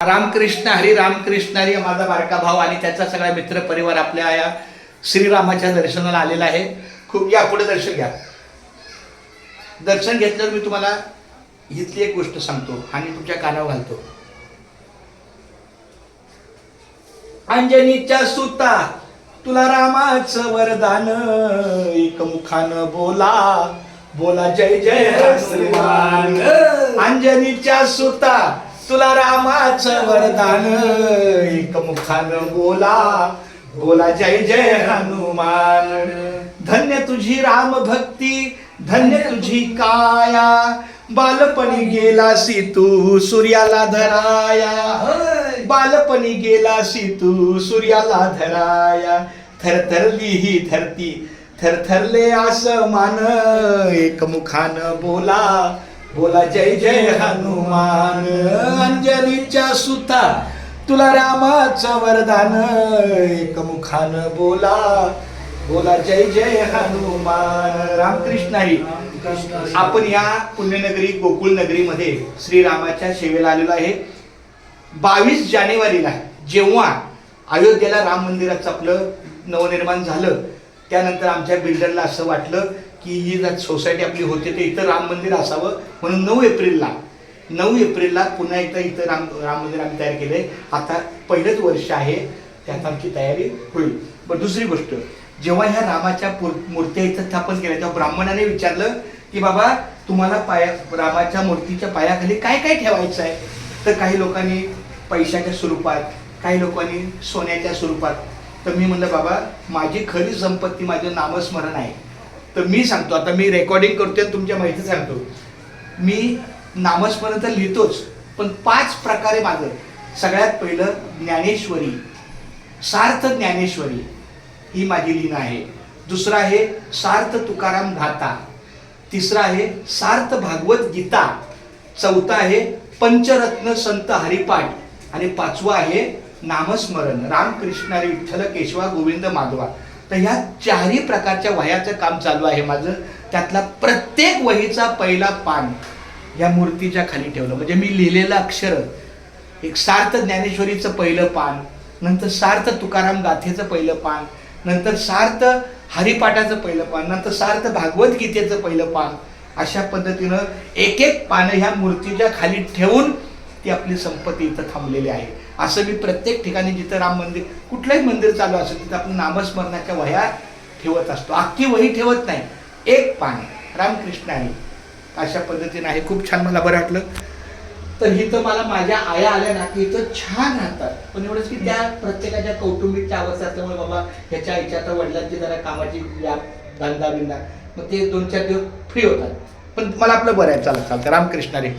रामकृष्ण हरी रामकृष्ण हरी माझा बारका भाऊ आणि त्याचा सगळा मित्र परिवार आपल्या या श्रीरामाच्या दर्शनाला आलेला आहे. खूप या पुढे दर्शन घ्या. दर्शन घेतल्यावर मी तुम्हाला इथली एक गोष्ट सांगतो आणि तुमच्या कानावर घालतो. अंजनीच्या सुता तुला रामाचं वरदान एक मुखान बोला. बोला जय जय श्रीमान अंजनीच्या सुता तुला रामाच वरदान एक मुखान बोला. बोला जय जय हनुमान. धन्य तुझी राम भक्ती धन्य तुझी काया. बालपणी गेलासी तू सूर्याला धराया. बालपणी गेलासी तू सूर्याला धराया. थरथरली ही धरती थरथरले आसमान एक मुखान बोला. बोला जय जय हनुमान. अंजलीच्या सुता तुला रामाचं वरदान. एक बोला. बोला जय जय हनुमान. रामकृष्ण हरी. आपण या पुण्यनगरी गोकुळ नगरीमध्ये श्रीरामाच्या सेवेला आलेलो आहे. बावीस जानेवारीला जेव्हा अयोध्येला राम मंदिराचं आपलं नवनिर्माण झालं त्यानंतर आमच्या बिल्डरला असं वाटलं की ही जर सोसायटी आपली होते ते इथं राम मंदिर असावं म्हणून नऊ एप्रिलला नऊ एप्रिलला पुन्हा एकदा इथं राम राम मंदिर आम्ही तयार केलंय. आता पहिलंच वर्ष आहे त्यात आमची तयारी होईल. पण दुसरी गोष्ट जेव्हा ह्या रामाच्या मूर्त्या इथं स्थापन केल्या तेव्हा ब्राह्मणाने विचारलं की बाबा तुम्हाला पाया रामाच्या मूर्तीच्या पायाखाली काय काय ठेवायचं आहे? तर काही लोकांनी पैशाच्या स्वरूपात काही लोकांनी सोन्याच्या स्वरूपात तर मी म्हणलं बाबा माझी खरी संपत्ती माझं नामस्मरण आहे. तर मी सांगतो आता मी रेकॉर्डिंग करतोय तुमच्या माहिती सांगतो. मी नामस्मरण तर लिहितोच पण पाच प्रकारे माझं. सगळ्यात पहिलं ज्ञानेश्वरी. सार्थ ज्ञानेश्वरी ही माझी लीन आहे. दुसरं आहे सार्थ तुकाराम गाथा तिसरा आहे सार्थ भागवत गीता. चौथा आहे पंचरत्न संत हरिपाठ. आणि पाचवा आहे नामस्मरण. रामकृष्णारी विठ्ठल केशवा गोविंद माधवा. तर ह्या चारही प्रकारच्या वह्याचं काम चालू आहे माझं. त्यातला प्रत्येक वहीचा पहिला पान या मूर्तीच्या खाली ठेवलं. म्हणजे मी लिहिलेलं अक्षर एक सार्थ ज्ञानेश्वरीचं पहिलं पान नंतर सार्थ तुकाराम गाथेचं पहिलं पान नंतर सार्थ हरिपाठाचं पहिलं पान नंतर सार्थ भागवत गीतेचं पहिलं पान अशा पद्धतीनं एक एक पानं ह्या मूर्तीच्या खाली ठेवून ती आपली संपत्ती इथं थांबलेली आहे. असं मी प्रत्येक ठिकाणी जिथं राम मंदिर कुठलंही मंदिर चालू असेल तिथं आपण नामस्मरणाच्या वह्या ठेवत असतो. अख्खी वही ठेवत नाही. एक पान रामकृष्ण आहे. अशा पद्धतीने आहे. खूप छान मला बरं वाटलं. तर इथं मला माझ्या आया आल्या ना की इथं छान राहतात. पण एवढंच की त्या प्रत्येकाच्या कौटुंबिकच्या अवस्था असल्यामुळे बाबा ह्याच्या आईच्या तर वडिलांची जरा कामाची धंदा बिंदा मग ते दोन चार दिवस फ्री होतात. पण मला आपलं बरं आहे. चालत चालतं रामकृष्ण रे.